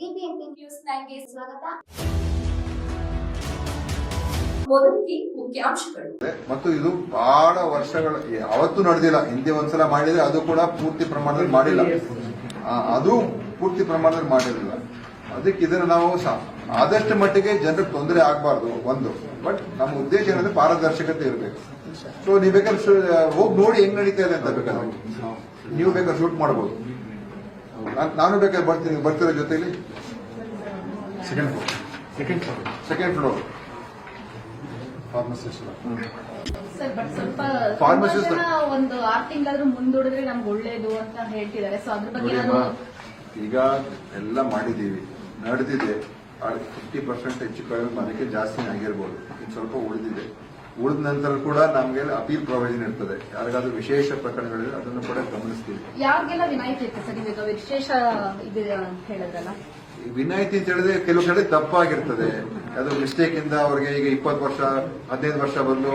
News ಸ್ವಾಗತ. ಮುಖ್ಯಾಂಶಗಳು. ಮತ್ತು ಇದು ಬಹಳ ವರ್ಷಗಳ, ಯಾವತ್ತೂ ನಡೆದಿಲ್ಲ. ಹಿಂದೆ ಒಂದ್ಸಲ ಮಾಡಿದ್ರೆ ಅದು ಕೂಡ ಪೂರ್ತಿ ಪ್ರಮಾಣದಲ್ಲಿ ಮಾಡಿಲ್ಲ. ಅದು ಪೂರ್ತಿ ಪ್ರಮಾಣದಲ್ಲಿ ಮಾಡಿರಲಿಲ್ಲ. ಅದಕ್ಕೆ ಇದನ್ನ ನಾವು ಆದಷ್ಟು ಮಟ್ಟಿಗೆ ಜನರಿಗೆ ತೊಂದರೆ ಆಗಬಾರ್ದು, ಒಂದು. ಬಟ್ ನಮ್ಮ ಉದ್ದೇಶ ಏನಂದ್ರೆ ಪಾರದರ್ಶಕತೆ ಇರಬೇಕು. ಸೊ ನೀವು ಬೇಕಾದ್ರೆ ಹೋಗಿ ನೋಡಿ ಹೆಂಗ್ ನಡೀತಾ ಇದೆ ಅಂತ ಬೇಕಾದ್ರೆ. ನೀವು ಬೇಕಾದ್ರೆ ಶೂಟ್ ಮಾಡ್ಬೋದು. ನಾನ್- ನಾನು ಬೇಕಾದ್ರೆ ಬರ್ತೀನಿ. ಬರ್ತೀರ ಜೊತೆಯಲ್ಲಿ second floor second floor second floor pharmacist sir but ಸ್ವಲ್ಪ Pharmacist- ತುಂಬಾ ಜನ ಒಂದು ಆರು ತಿಂಗಳಾದ್ರೂ ಮುಂದೂಡಿದ್ರೆ ನಮ್ಗೆ ಒಳ್ಳೇದು ಅಂತ ಹೇಳ್ತಿದ್ದಾರೆ. ಸೊ ಅದ್ರ ಬಗ್ಗೆ ನಾನು ಈಗ ಎಲ್ಲ ಮಾಡಿದೀವಿ ನಡೆದಿದೆ. ಫಿಫ್ಟಿ ಪರ್ಸೆಂಟ್ ಹೆಚ್ಚು ಕಡಿಮೆ ಅದಕ್ಕೆ ಜಾಸ್ತಿ ಆಗಿರ್ಬೋದು. ಇನ್ನು ಸ್ವಲ್ಪ ಉಳಿದಿದೆ. ಉಳಿದ ನಂತರ ಕೂಡ ನಮಗೆ ಅಪೀಲ್ ಪ್ರೊವಿಷನ್ ಇರ್ತದೆ. ಯಾರಿಗಾದ್ರೂ ವಿಶೇಷ ಪ್ರಕರಣಗಳಿದ್ರೆ ಅದನ್ನು ಕೂಡ ಗಮನಿಸ್ತೀವಿ ಯಾರಿಗೆಲ್ಲ ವಿನಾಯಿತಿ ಇತ್ತು ಸರ್? ಇವಾಗ ವಿಶೇಷ ಇದೆ ಅಂತ ಹೇಳಿದ್ರಲ್ಲ. ವಿನಾಯಿತಿ ಅಂತ ಹೇಳಿದ್ರೆ ಕೆಲವು ಕಡೆ ತಪ್ಪಾಗಿರ್ತದೆ. ಅದು ಮಿಸ್ಟೇಕ್ ಇಂದ ಅವ್ರಿಗೆ ಈಗ ಇಪ್ಪತ್ತು ವರ್ಷ, ಹದಿನೈದು ವರ್ಷ ಬಂದು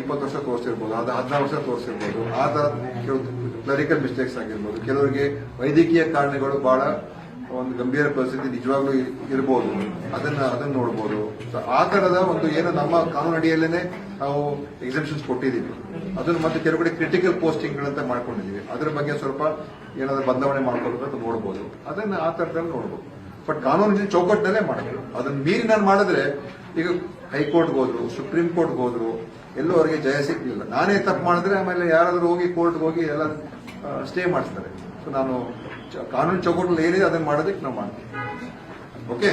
ಇಪ್ಪತ್ತು ವರ್ಷ ತೋರಿಸಿರ್ಬೋದು, ಅದು ಹದಿನಾರು ವರ್ಷ ತೋರಿಸಿರ್ಬೋದು. ಆ ತರ ಕೆಲವು ಕ್ಲರಿಕಲ್ ಮಿಸ್ಟೇಕ್ಸ್ ಆಗಿರ್ಬೋದು. ಕೆಲವರಿಗೆ ವೈದ್ಯಕೀಯ ಕಾರಣಗಳು ಬಹಳ ಒಂದು ಗಂಭೀರ ಪರಿಸ್ಥಿತಿ ನಿಜವಾಗ್ಲೂ ಇರಬಹುದು ಅದನ್ನ ಅದನ್ನ ನೋಡಬಹುದು ಆ ತರದ ಒಂದು ಏನು ನಮ್ಮ ಕಾನೂನು ಅಡಿಯಲ್ಲೇನೆ ನಾವು ಎಕ್ಸಿಬಿಷನ್ಸ್ ಕೊಟ್ಟಿದ್ದೀವಿ. ಅದನ್ನು ಮತ್ತೆ ಕೆಲವು ಕಡೆ ಕ್ರಿಟಿಕಲ್ ಪೋಸ್ಟಿಂಗ್ ಅಂತ ಮಾಡ್ಕೊಂಡಿದೀವಿ ಅದ್ರ ಬಗ್ಗೆ ಸ್ವಲ್ಪ ಏನಾದ್ರೂ ಬದಲಾವಣೆ ಮಾಡ್ಕೊಳ್ಬೇಕು ಅಂತ ನೋಡಬಹುದು ಅದನ್ನ ಆ ತರದಲ್ಲಿ ನೋಡಬಹುದು ಬಟ್ ಕಾನೂನು ಚೌಕಟ್ಟಿನಲ್ಲೇ ಮಾಡಬೇಕು ಅದನ್ನ ಮೀರಿ ನಾನು ಮಾಡಿದ್ರೆ ಈಗ ಹೈಕೋರ್ಟ್ಗೆ ಹೋದ್ರು, ಸುಪ್ರೀಂ ಕೋರ್ಟ್ಗೆ ಹೋದ್ರು ಎಲ್ಲೂ ಅವರಿಗೆ ಜಯ ಸಿಗ್ಲಿಲ್ಲ. ನಾನೇ ತಪ್ಪು ಮಾಡಿದ್ರೆ ಆಮೇಲೆ ಯಾರಾದ್ರೂ ಹೋಗಿ ಕೋರ್ಟ್ಗೆ ಹೋಗಿ ಎಲ್ಲ ಸ್ಟೇ ಮಾಡಿಸ್ತಾರೆ. ಸೊ ನಾನು ಕಾನೂನು ಚೌಕಟ್ಟಲ್ಲಿ ಏನಿದೆ ಅದನ್ನು ಮಾಡೋದಕ್ಕೆ ನಾವು ಮಾಡ್ತೀವಿ. ಓಕೆ